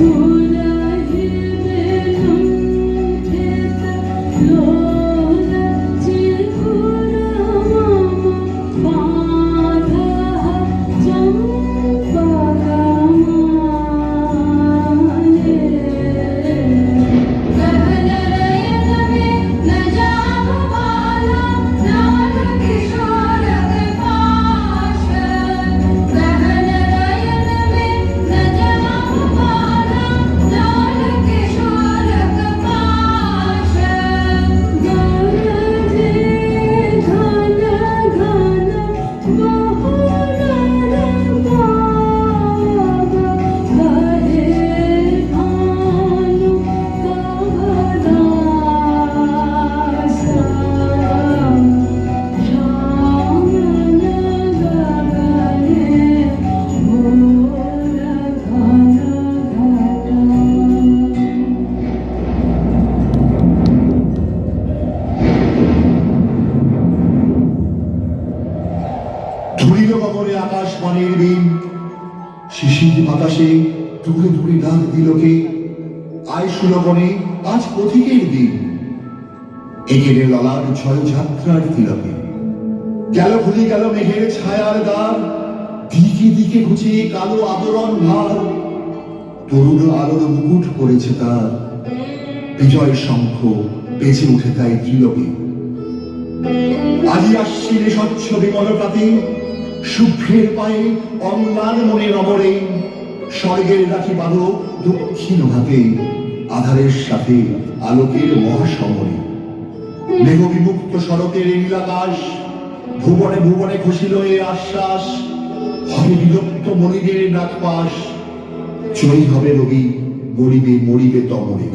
Ooh. পথিকের দিন। এগেরে ললার ছয় যাত্রার তিলকে। গেল ভুলি গেল মেঘের ছায়ার দ্বার। দিকে দিকে ঘুচিয়ে কালো আবরণ ভার। তরুণ আলোর মুকুট পড়েছে তার। বিজয় শঙ্খ বেঁচে উঠে তাই ত্রিলোকে। আজি আসছি স্বচ্ছ বিমল প্রাতে শুভ্রের পায়ে অম্লান মনে নমরে স্বর্গের রাখি বাঁধো দক্ষিণ হাতে আধারের সাথে আলোকের মহাসমরে মেঘ বিমুক্ত সড়কের নীলাকাশ, ভুবনে ভুবনে খুশিল এ আশ্বাস, হবে বিলুপ্ত মনিদের নাকপাশ জয়ী হবে রবি, গরিবে মরিবে তমরে।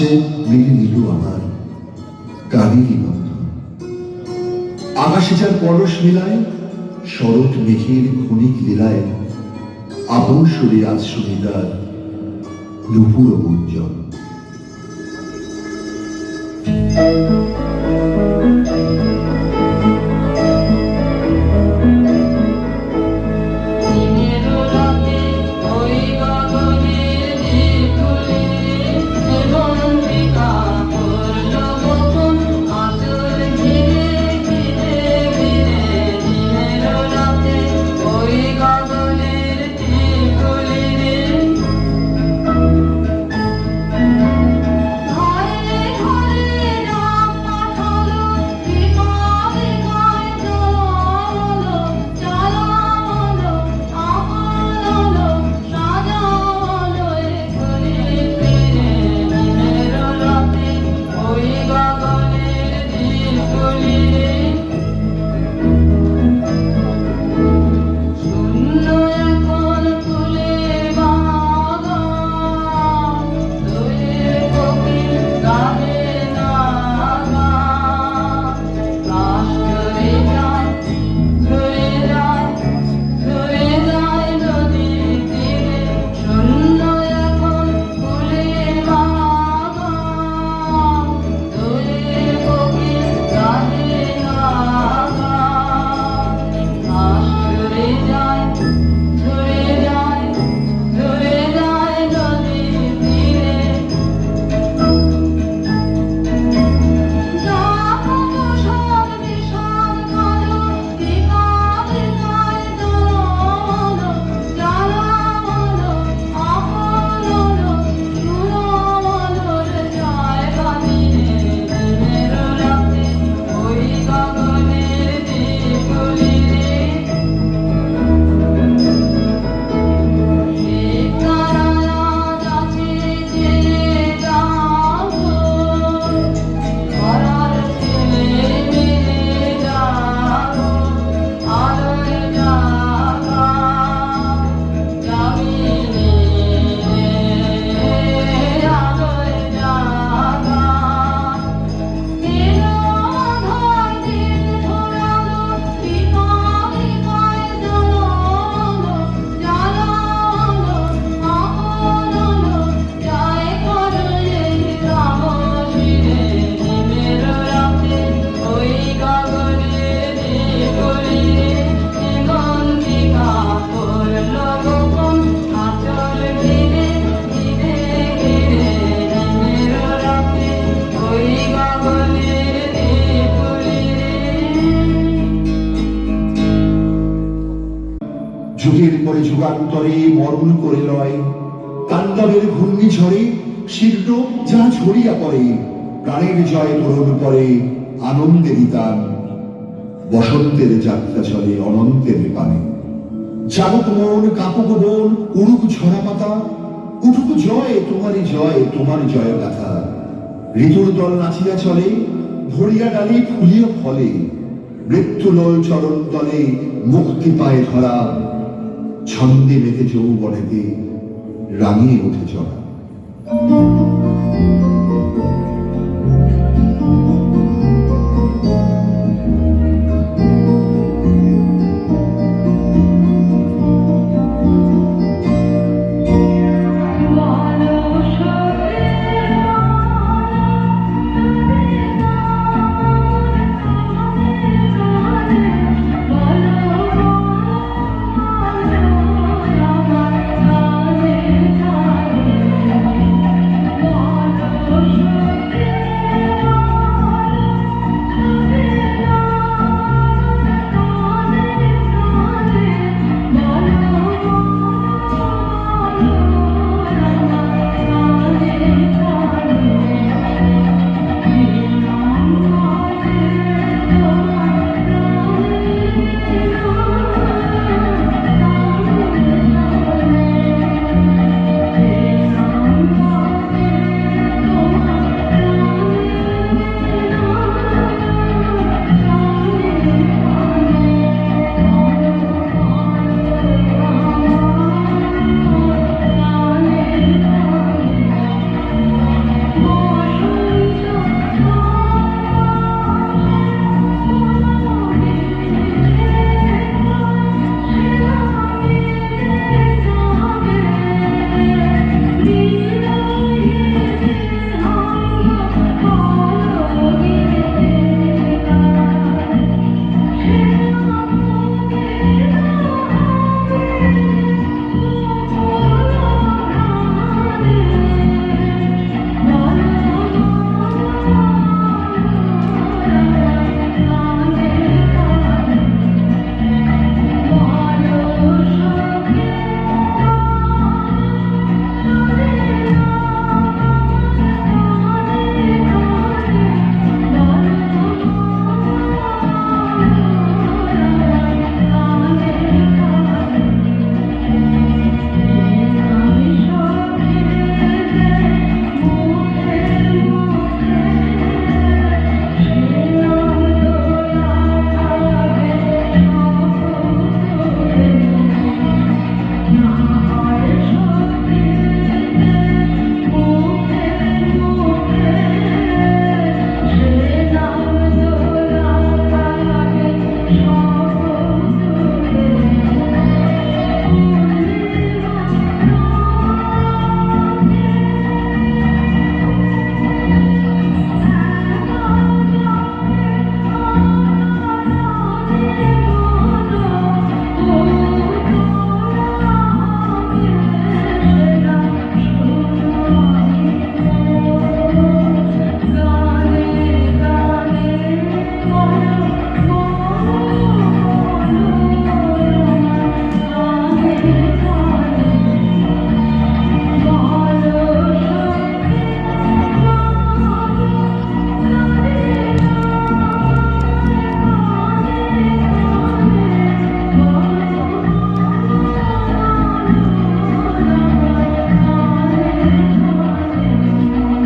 আছে মেনে নিল আমার কালিরই বন্ধন আকাশে যার পরশ মিলায়, শরৎ মেঘের ক্ষণিক লীলায়, আপন সরে আজ সুবিধার নুপুর গুঞ্জন যুগের পরে যুগান্তরে মরণ করে লয়। তাণ্ডবের ঘূর্ণিঝড়ে শীর্ণ যা ছড়িয়া পড়ে, প্রাণের জয় তরুণ করে আনন্দে দিতাম বসন্তের যাত্রা চলে অনন্তের পানে। যাবক মন কাপক বন উড়ুক ঝরা পাতা, উঠুক জয়, তোমারই জয়, তোমার জয় গাথা ঋতুর দল নাচিয়া চলে ভরিয়া ডালে ফুলিয়া ফলে, মৃত্যুলোল চরণ তলে মুক্তি পায় ধরা। ছন্দে মেতে যৌবনেতে রাঙিয়ে উঠে চড়া